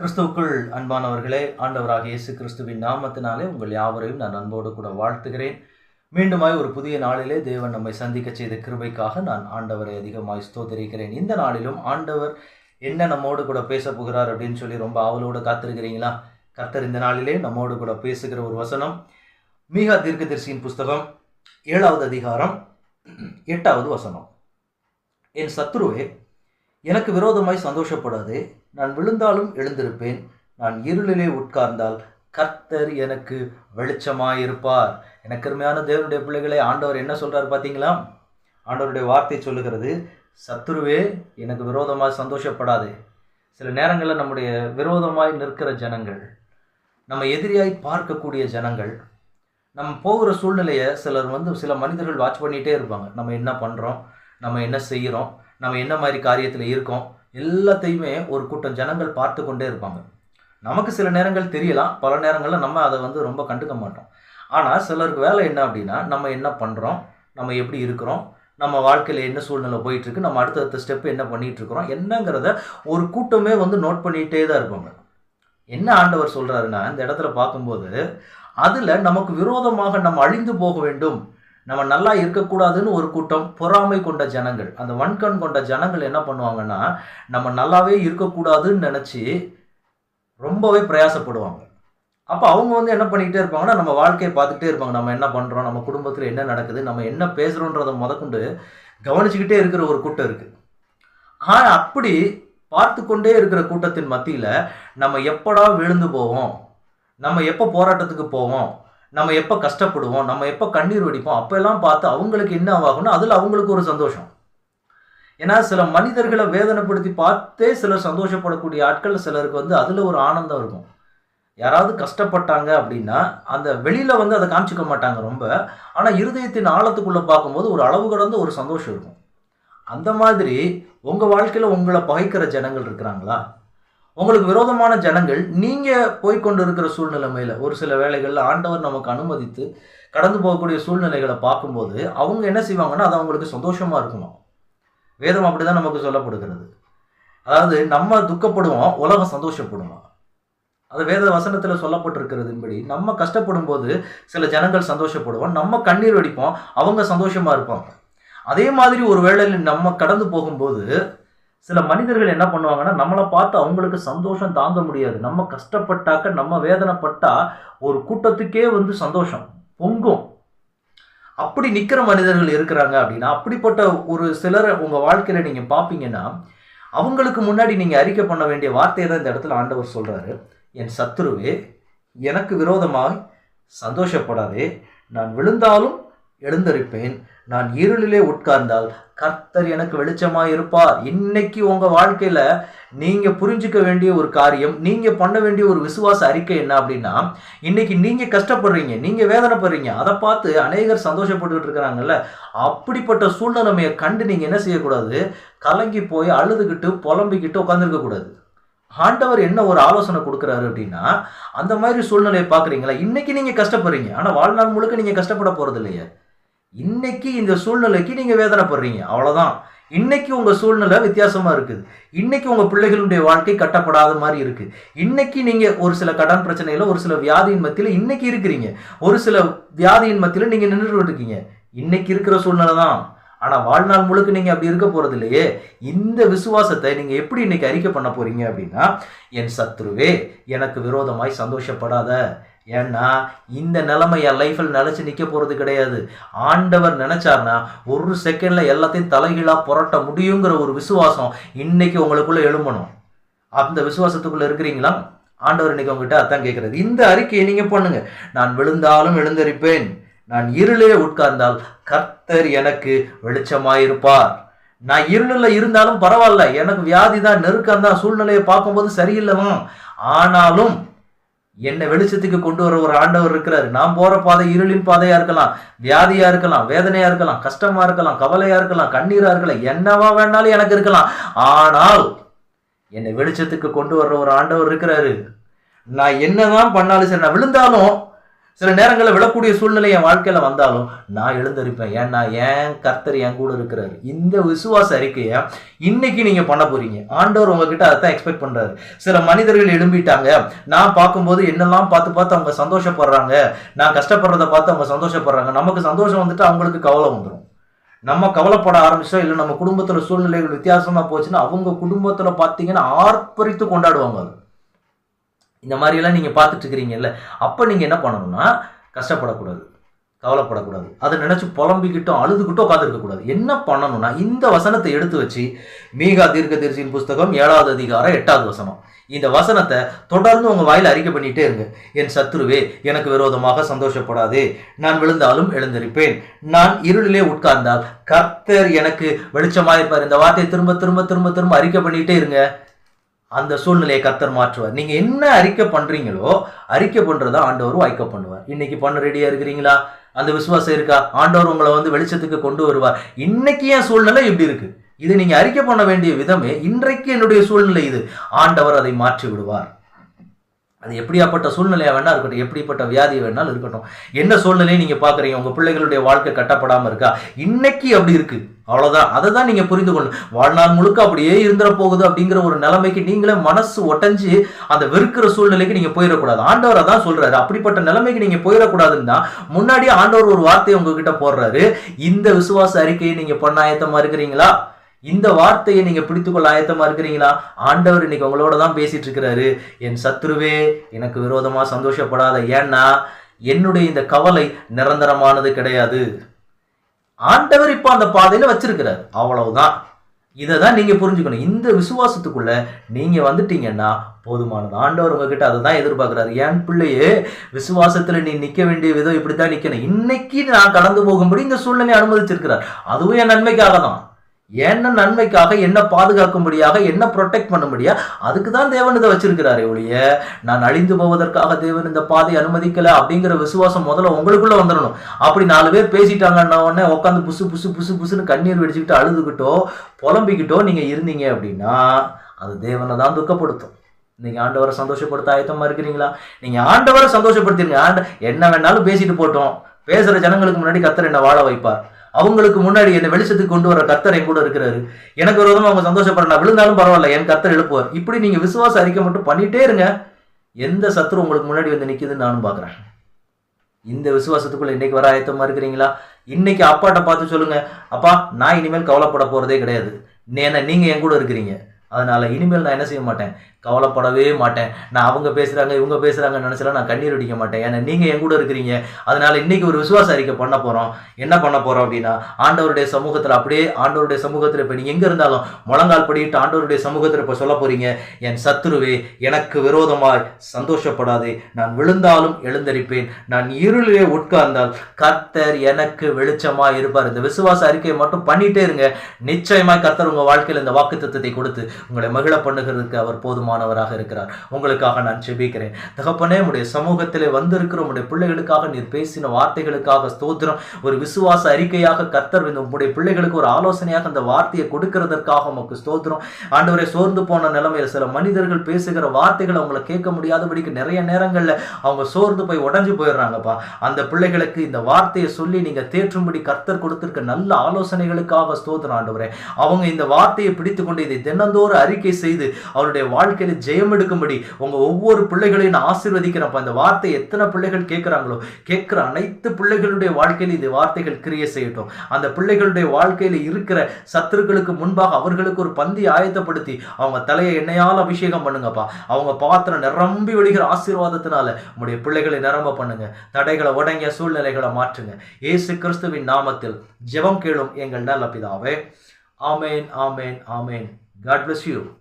கிறிஸ்துவுக்குள் அன்பானவர்களே ஆண்டவராக இயேசு கிறிஸ்துவின் நாமத்தினாலே உங்கள் யாவரையும் நான் அன்போடு கூட வாழ்த்துகிறேன். மீண்டுமாய் ஒரு புதிய நாளிலே தேவன் நம்மை சந்திக்க செய்த கிருபைக்காக நான் ஆண்டவரை அதிகமாய் ஸ்தோத்தரிக்கிறேன். இந்த நாளிலும் ஆண்டவர் என்ன நம்மோடு கூட பேச போகிறார் அப்படின்னு சொல்லி ரொம்ப ஆவலோடு காத்திருக்கிறீங்களா? கர்த்தர் இந்த நாளிலே நம்மோடு கூட பேசுகிற ஒரு வசனம் மீகா தீர்க்கதரிசியின் புஸ்தகம் ஏழாவது அதிகாரம் எட்டாவது வசனம். என் சத்ருவே எனக்கு விரோதமாய் சந்தோஷப்படாதே. நான் விழுந்தாலும் எழுந்திருப்பேன். நான் இருளிலே உட்கார்ந்தால் கர்த்தர் எனக்கு வெளிச்சமாயிருப்பார். எனக்கு அருமையான தேவனுடைய பிள்ளைகளை ஆண்டவர் என்ன சொல்கிறார் பார்த்தீங்களா? ஆண்டவருடைய வார்த்தை சொல்லுகிறது சத்துருவே எனக்கு விரோதமாக சந்தோஷப்படாதே. சில நேரங்களில் நம்முடைய விரோதமாய் நிற்கிற ஜனங்கள் நம்ம எதிரியாய் பார்க்கக்கூடிய ஜனங்கள் நம்ம போகிற சூழ்நிலையை சிலர் வந்து சில மனிதர்கள் வாட்ச் பண்ணிகிட்டே இருப்பாங்க. நம்ம என்ன பண்ணுறோம் நம்ம என்ன செய்கிறோம் நம்ம என்ன மாதிரி காரியத்தில் இருக்கோம்? எல்லாத்தையுமே ஒரு கூட்டம் ஜனங்கள் பார்த்து கொண்டே இருப்பாங்க. நமக்கு சில நேரங்கள் தெரியலாம் பல நேரங்களில் நம்ம அதை வந்து ரொம்ப கண்டுக்க மாட்டோம். ஆனால் சிலருக்கு வேலை என்ன அப்படின்னா நம்ம என்ன பண்ணுறோம் நம்ம எப்படி இருக்கிறோம் நம்ம வாழ்க்கையில் என்ன சூழ்நிலை போயிட்டுருக்கு நம்ம அடுத்தடுத்த ஸ்டெப் என்ன பண்ணிகிட்ருக்குறோம் என்னங்கிறத ஒரு கூட்டமே வந்து நோட் பண்ணிகிட்டே தான் இருப்பாங்க. என்ன ஆண்டவர் சொல்கிறாருன்னா இந்த இடத்துல பார்க்கும்போது அதில் நமக்கு விரோதமாக நம்ம அழிந்து போக வேண்டும். நம்ம நல்லா இருக்கக்கூடாதுன்னு ஒரு கூட்டம் பொறாமை கொண்ட ஜனங்கள். அந்த வன்கண் கொண்ட ஜனங்கள் என்ன பண்ணுவாங்கன்னா நம்ம நல்லாவே இருக்கக்கூடாதுன்னு நினச்சி ரொம்பவே பிரயாசப்படுவாங்க. அப்போ அவங்க வந்து என்ன பண்ணிக்கிட்டே இருப்பாங்கன்னா நம்ம வாழ்க்கையை பார்த்துக்கிட்டே இருப்பாங்க. நம்ம என்ன பண்ணுறோம் நம்ம குடும்பத்தில் என்ன நடக்குது நம்ம என்ன பேசுகிறோன்றதை முதற்கொண்டு கவனிச்சுக்கிட்டே இருக்கிற ஒரு கூட்டம் இருக்குது ஆனால் அப்படி பார்த்து கொண்டே இருக்கிற கூட்டத்தின் மத்தியில் நம்ம எப்படா விழுந்து போவோம்? நம்ம எப்போ போராட்டத்துக்கு போவோம்? நம்ம எப்போ கஷ்டப்படுவோம் நம்ம எப்போ கண்ணீர் வடிப்போம் அப்போல்லாம் பார்த்து அவங்களுக்கு என்ன ஆகும்னா அதில் அவங்களுக்கு ஒரு சந்தோஷம். ஏன்னா சில மனிதர்களை வேதனைப்படுத்தி பார்த்தே சிலர் சந்தோஷப்படக்கூடிய ஆட்கள் சிலருக்கு வந்து அதில் ஒரு ஆனந்தம் இருக்கும். யாராவது கஷ்டப்பட்டாங்க அப்படின்னா அந்த வெளியில் வந்து அதை காமிச்சிக்க மாட்டாங்க ரொம்ப. ஆனால் இருதயத்தின் ஆழத்துக்குள்ளே பார்க்கும்போது ஒரு அளவு கடந்த ஒரு சந்தோஷம் இருக்கும். அந்த மாதிரி உங்கள் வாழ்க்கையில் உங்களை பகைக்கிற ஜனங்கள் இருக்கிறாங்களா? உங்களுக்கு விரோதமான ஜனங்கள் நீங்கள் போய்கொண்டு இருக்கிற சூழ்நிலைமையில் ஒரு சில வேலைகளில் ஆண்டவர் நமக்கு அனுமதித்து கடந்து போகக்கூடிய சூழ்நிலைகளை பார்க்கும்போது அவங்க என்ன செய்வாங்கன்னா அது அவங்களுக்கு சந்தோஷமாக இருக்குமா வேதம் அப்படி தான் நமக்கு சொல்லப்படுகிறது. அதாவது நம்ம துக்கப்படுவோம் உலகம் சந்தோஷப்படுவோம் அது வேத வசனத்தில் சொல்லப்பட்டிருக்கிறதுபடி நம்ம கஷ்டப்படும் போது சில ஜனங்கள் சந்தோஷப்படுவோம் நம்ம கண்ணீர் வடிப்போம் அவங்க சந்தோஷமாக இருப்பாங்க. அதே மாதிரி ஒரு வேளையில் நம்ம கடந்து போகும்போது சில மனிதர்கள் என்ன பண்ணுவாங்கன்னா நம்மளை பார்த்து அவங்களுக்கு சந்தோஷம் தாங்க முடியாது. நம்ம கஷ்டப்பட்டாக்க நம்ம வேதனைப்பட்டா ஒரு கூட்டத்துக்கே வந்து சந்தோஷம் பொங்கும். அப்படி நிற்கிற மனிதர்கள் இருக்கிறாங்க அப்படின்னா அப்படிப்பட்ட ஒரு சிலரை உங்கள் வாழ்க்கையில் நீங்கள் பார்ப்பீங்கன்னா அவங்களுக்கு முன்னாடி நீங்கள் அறிக்கை பண்ண வேண்டிய வார்த்தையை தான் இந்த இடத்துல ஆண்டவர் சொல்கிறாரு என் சத்துருவே எனக்கு விரோதமாக சந்தோஷப்படாதே. நான் விழுந்தாலும் எழுந்தரிப்பேன். நான் இருளிலே உட்கார்ந்தால் கர்த்தர் எனக்கு வெளிச்சமாக இருப்பார் இன்னைக்கு உங்கள் வாழ்க்கையில் நீங்கள் புரிஞ்சுக்க வேண்டிய ஒரு காரியம் நீங்கள் பண்ண வேண்டிய ஒரு விசுவாச அறிக்கை என்ன அப்படின்னா இன்னைக்கு நீங்கள் கஷ்டப்படுறீங்க நீங்கள் வேதனைப்படுறீங்க அதை பார்த்து அநேகர் சந்தோஷப்பட்டுக்கிட்டு இருக்கிறாங்கல்ல அப்படிப்பட்ட சூழ்நிலைமையை கண்டு நீங்கள் என்ன செய்யக்கூடாது? கலங்கி போய் அழுதுகிட்டு புலம்பிக்கிட்டு உட்காந்துருக்கக்கூடாது ஆண்டவர் என்ன ஒரு ஆலோசனை கொடுக்குறாரு அப்படின்னா அந்த மாதிரி சூழ்நிலையை பார்க்குறீங்களா? இன்னைக்கு நீங்கள் கஷ்டப்படுறீங்க ஆனால் வாழ்நாள் முழுக்க நீங்கள் கஷ்டப்பட போகிறது இல்லையே இன்னைக்கு இந்த சூழ்நிலைக்கு நீங்கள் வேதனைப்படுறீங்க. அவ்வளோதான் இன்னைக்கு உங்கள் சூழ்நிலை வித்தியாசமாக இருக்குது. இன்னைக்கு உங்கள் பிள்ளைகளுடைய வாழ்க்கை கட்டப்படாத மாதிரி இருக்குது இன்னைக்கு நீங்கள் ஒரு சில கடன் பிரச்சனையில் ஒரு சில வியாதியின் மத்தியில் இன்னைக்கு இருக்கிறீங்க. ஒரு சில வியாதியின் மத்தியில் நீங்கள் நின்றுட்டு இருக்கீங்க. இன்னைக்கு இருக்கிற சூழ்நிலை தான். ஆனால் வாழ்நாள் முழுக்க நீங்கள் அப்படி இருக்க போகிறது இல்லையே. இந்த விசுவாசத்தை நீங்கள் எப்படி இன்னைக்கு அறிக்கை பண்ண போறீங்க அப்படின்னா என் சத்ருவே எனக்கு விரோதமாய் சந்தோஷப்படாத. ஏன்னா இந்த நிலைமை என் லைஃப்பில் நினச்சி நிற்க போகிறது கிடையாது. ஆண்டவர் நினச்சார்னா ஒரு செகண்டில் எல்லாத்தையும் தலைகீழாக புரட்ட முடியுங்கிற ஒரு விசுவாசம் இன்னைக்கு உங்களுக்குள்ளே எழும்பணும். அந்த விசுவாசத்துக்குள்ளே இருக்கிறீங்களா? ஆண்டவர் இன்னைக்கு உங்ககிட்ட அதான் கேட்குறது இந்த அறிக்கையை நீங்கள் பண்ணுங்கள் நான் விழுந்தாலும் எழுந்தரிப்பேன். நான் இருளே உட்கார்ந்தால் கர்த்தர் எனக்கு வெளிச்சமாயிருப்பார். நான் இருளில் இருந்தாலும் பரவாயில்ல. எனக்கு வியாதி தான் நெருக்கம் தான் சூழ்நிலையை பார்க்கும்போது சரியில்லைமா? ஆனாலும் என்னை வெளிச்சத்துக்கு கொண்டு வர ஒரு ஆண்டவர் இருக்கிறாரு. நான் போற பாதை இருளின் பாதையா இருக்கலாம். வியாதியா இருக்கலாம் வேதனையா இருக்கலாம் கஷ்டமா இருக்கலாம் கவலையா இருக்கலாம் கண்ணீரா இருக்கலாம் என்னவா வேணாலும் எனக்கு இருக்கலாம். ஆனால் என்னை வெளிச்சத்துக்கு கொண்டு வர்ற ஒரு ஆண்டவர் இருக்கிறாரு. நான் என்னதான் பண்ணாலும் சரி நான் விழுந்தாலும் சில நேரங்களில் விழக்கூடிய சூழ்நிலை என் வாழ்க்கையில் வந்தாலும் நான் எழுந்திருப்பேன். ஏன்னா ஏன் கர்த்தர் என் கூட இருக்கிறாரு. இந்த விசுவாச அறிக்கையை இன்னைக்கு நீங்கள் பண்ண போறீங்க. ஆண்டவர் உங்ககிட்ட தான் எக்ஸ்பெக்ட் பண்ணுறாரு சில மனிதர்கள் எழும்பிட்டாங்க. நான் பார்க்கும்போது என்னெல்லாம் பார்த்து பார்த்து அவங்க சந்தோஷப்படுறாங்க. நான் கஷ்டப்படுறத பார்த்து அவங்க சந்தோஷப்படுறாங்க. நமக்கு சந்தோஷம் வந்துட்டு அவங்களுக்கு கவலை வந்துடும் நம்ம கவலைப்பட ஆரம்பிச்சோம். இல்லை நம்ம குடும்பத்தில் சூழ்நிலைகள் வித்தியாசமாக போச்சுன்னா அவங்க குடும்பத்தில் பார்த்தீங்கன்னா ஆர்ப்பரித்து கொண்டாடுவாங்க அது. இந்த மாதிரியெல்லாம் நீங்கள் பார்த்துட்டு இருக்கிறீங்கல்ல அப்போ நீங்கள் என்ன பண்ணணும்னா கஷ்டப்படக்கூடாது கவலைப்படக்கூடாது. அதை நினச்சி புலம்பிக்கிட்டும் அழுதுகிட்டோ உட்காந்துருக்கக்கூடாது என்ன பண்ணணும்னா இந்த வசனத்தை எடுத்து வச்சு மீகா தீர்க்க புஸ்தகம் ஏழாவது அதிகாரம் எட்டாவது வசனம். இந்த வசனத்தை தொடர்ந்து உங்கள் வாயில் அறிக்கை பண்ணிட்டே இருங்க. என் சத்துருவே எனக்கு விரோதமாக சந்தோஷப்படாதே. நான் விழுந்தாலும் எழுந்திருப்பேன். நான் இருளிலே உட்கார்ந்தால் கர்த்தர் எனக்கு வெளிச்சமாக இருப்பார் இந்த வார்த்தையை திரும்ப திரும்ப திரும்ப திரும்ப அறிக்கை பண்ணிகிட்டே இருங்க. அந்த சூழ்நிலையை கத்தர் மாற்றுவார். நீங்க என்ன அறிக்கை பண்றீங்களோ அறிக்கை பண்றதா ஆண்டவர் வாய்க்க பண்ணுவார். இன்னைக்கு பண்ண ரெடியா இருக்கிறீங்களா? அந்த விசுவாசம் இருக்கா? ஆண்டவர் உங்களை வந்து வெளிச்சத்துக்கு கொண்டு வருவார். இன்னைக்கு என் சூழ்நிலை இப்படி இருக்கு. இது நீங்க அறிக்கை பண்ண வேண்டிய விதமே இன்றைக்கு என்னுடைய சூழ்நிலை இது. ஆண்டவர் அதை மாற்றி விடுவார். அது எப்படியாப்பட்ட சூழ்நிலையா வேணா இருக்கட்டும் எப்படிப்பட்ட வியாதி வேணாலும் இருக்கட்டும். என்ன சூழ்நிலையை நீங்க பாக்குறீங்க உங்க பிள்ளைகளுடைய வாழ்க்கை கட்டப்படாம இருக்கா? இன்னைக்கு அப்படி இருக்கு. அவ்வளோதான் அதை தான் நீங்கள் புரிந்து கொள்ளணும். வாழ்நாள் முழுக்க அப்படியே இருந்துட போகுது அப்படிங்கிற ஒரு நிலைமைக்கு நீங்களே மனசு ஒட்டஞ்சு அந்த வெறுக்கிற சூழ்நிலைக்கு நீங்கள் போயிடக்கூடாது. ஆண்டவர் தான் சொல்கிறாரு அப்படிப்பட்ட நிலைமைக்கு நீங்கள் போயிடக்கூடாதுன்னு தான் முன்னாடியே ஆண்டவர் ஒரு வார்த்தையை உங்ககிட்ட போடுறாரு. இந்த விசுவாச அறிக்கையை நீங்கள் பண்ண ஆயத்தமாக இருக்கிறீங்களா? இந்த வார்த்தையை நீங்கள் பிடித்துக்கொள்ள ஆயத்தமாக இருக்கிறீங்களா? ஆண்டவர் இன்னைக்கு உங்களோட தான் பேசிட்டு இருக்கிறாரு. என் சத்துருவே எனக்கு விரோதமாக சந்தோஷப்படாத. ஏன்னா என்னுடைய இந்த கவலை நிரந்தரமானது கிடையாது. ஆண்டவர் இப்போ அந்த பாதையில் வச்சிருக்கிறார். அவ்வளவுதான். இதை தான் நீங்கள் புரிஞ்சுக்கணும். இந்த விசுவாசத்துக்குள்ள நீங்கள் வந்துட்டீங்கன்னா போதுமானது. ஆண்டவர் உங்ககிட்ட அதை தான் எதிர்பார்க்குறாரு. என் பிள்ளையே விசுவாசத்தில் நீ நிற்க வேண்டிய விதம் இப்படித்தான் நிற்கணும் இன்னைக்கு நான் கடந்து போகும்படி இந்த சூழ்நிலை அனுமதிச்சிருக்கிறார். அதுவும் என் நன்மைக்காக தான் என்ன நன்மைக்காக என்ன பாதுகாக்கும்படியாக என்ன ப்ரொடெக்ட் பண்ணும்படியா அதுக்கு தான் தேவன் இதை வச்சிருக்கிறாரே ஒழிய நான் அழிந்து போவதற்காக தேவன் இந்த பாதை அனுமதிக்கல அப்படிங்கிற விசுவாசம் முதல்ல உங்களுக்குள்ள வந்துடணும் அப்படி நாலு பேர் பேசிட்டாங்கன்னா உடனே உட்காந்து புசு புசு புசு புசுன்னு கண்ணீர் வெடிச்சுக்கிட்டு அழுதுகிட்டோ புலம்பிக்கிட்டோ நீங்க இருந்தீங்க அப்படின்னா அது தேவனை தான் துக்கப்படுத்தும். நீங்கள் ஆண்டவரை சந்தோஷப்படுத்த ஆயத்தமாக இருக்கிறீங்களா? நீங்கள் ஆண்டவரை சந்தோஷப்படுத்திருங்க ஆண்ட என்ன வேணாலும் பேசிட்டு போட்டோம். பேசுகிற ஜனங்களுக்கு முன்னாடி கத்தர் என்ன வாழ வைப்பார். அவங்களுக்கு முன்னாடி என்னை வெளிச்சத்துக்கு கொண்டு வர கர்த்தர் என் கூட இருக்கிறாரு. எனக்கு விரோதமா அவங்க சந்தோஷப்படுற நான் விழுந்தாலும் பரவாயில்ல என் கர்த்தர் எழுப்புவார். இப்படி நீங்க விசுவாச அறிக்கை மட்டும் பண்ணிட்டே இருங்க. எந்த சத்துரு உங்களுக்கு முன்னாடி வந்து நிற்கிதுன்னு நானும் பார்க்குறேன். இந்த விசுவாசத்துக்குள்ள இன்னைக்கு வர ஆயத்தமாக இருக்கிறீங்களா? இன்னைக்கு அப்பாட்ட பார்த்து சொல்லுங்க. அப்பா நான் இனிமேல் கவலைப்பட போறதே கிடையாது. ஏன்னா நீங்க என் கூட இருக்கிறீங்க. அதனால் இனிமேல் நான் என்ன செய்ய மாட்டேன்? கவலைப்படவே மாட்டேன். நான் அவங்க பேசுகிறாங்க இவங்க பேசுகிறாங்கன்னு நினைச்சலாம் நான் கண்ணீர் அடிக்க மாட்டேன். ஏன்னா நீங்கள் என் கூட இருக்கிறீங்க. அதனால் இன்றைக்கி ஒரு விசுவாச அறிக்கை பண்ண போகிறோம் என்ன பண்ண போகிறோம் அப்படின்னா ஆண்டவருடைய சமூகத்தில் அப்படியே ஆண்டவருடைய சமூகத்தில் இப்போ நீங்கள் எங்கே இருந்தாலும் முழங்கால் படிட்டு ஆண்டவருடைய சமூகத்தில் இப்போ சொல்ல போகிறீங்க என் சத்துருவே எனக்கு விரோதமாய் சந்தோஷப்படாது. நான் விழுந்தாலும் எழுந்தரிப்பேன் நான் இருளிலே உட்கார்ந்தால் கர்த்தர் எனக்கு வெளிச்சமாக இருப்பார். இந்த விசுவாச அறிக்கையை மட்டும் பண்ணிகிட்டே இருங்க. நிச்சயமாக கர்த்தர் உங்கள் வாழ்க்கையில் இந்த வாக்கு கொடுத்து உங்களை மகிழ பண்ணுகிறதுக்கு அவர் போதுமானவராக இருக்கிறார். உங்களுக்காக நான் செபிக்கிறேன் தகப்பனே உடைய சமூகத்திலே வந்திருக்கிற உடைய பிள்ளைகளுக்காக நீர் பேசின வார்த்தைகளுக்காக ஸ்தோத்திரம். ஒரு விசுவாச அறிக்கையாக கர்த்தர் இந்த உங்களுடைய பிள்ளைகளுக்கு ஒரு ஆலோசனையாக அந்த வார்த்தையை கொடுக்கிறதற்காக உமக்கு ஸ்தோத்திரம். ஆண்டவரை சோர்ந்து போன நிலைமையில் சில மனிதர்கள் பேசுகிற வார்த்தைகளை அவங்களை கேட்க முடியாதபடிக்கு நிறைய நேரங்களில் அவங்க சோர்ந்து போய் உடஞ்சு போயிடுறாங்கப்பா. அந்த பிள்ளைகளுக்கு இந்த வார்த்தையை சொல்லி நீங்க தேற்றும்படி கர்த்தர் கொடுத்திருக்க நல்ல ஆலோசனைகளுக்காக ஸ்தோத்திரம் ஆண்டவரே. அவங்க இந்த வார்த்தையை பிடித்து கொண்டு இதை தினந்தோறும் அறிக்கை செய்து அவருடைய வாழ்க்கையில ஜெயம் எடுக்கும்படி உங்க ஒவ்வொரு பிள்ளைகளையும் நான் ஆசீர்வதிக்கிறப்ப அந்த வார்த்தை எத்தனை பிள்ளைகள் கேட்கிறாங்களோ கேட்கிற அனைத்து பிள்ளைகளுடைய வாழ்க்கையில இந்த வார்த்தைகள் கிரிய செய்யட்டும். அந்த பிள்ளைகளுடைய வாழ்க்கையில இருக்கிற சத்துருக்களுக்கு முன்பாக அவர்களுக்கு ஒரு பந்தி ஆயத்தப்படுத்தி அவங்க தலையை எண்ணெயால் அபிஷேகம் பண்ணுங்கப்பா. அவங்க பாத்திரம் நிரம்பி வழிகிற ஆசீர்வாதத்தினால உங்களுடைய பிள்ளைகளை நிரம்ப பண்ணுங்க. தடைகளை உடங்கிய சூழ்நிலைகளை மாற்றுங்க. ஏசு கிறிஸ்துவின் நாமத்தில் ஜெபம் கேளும் எங்கள் நல்ல பிதாவே. ஆமேன் ஆமேன் ஆமேன். God bless you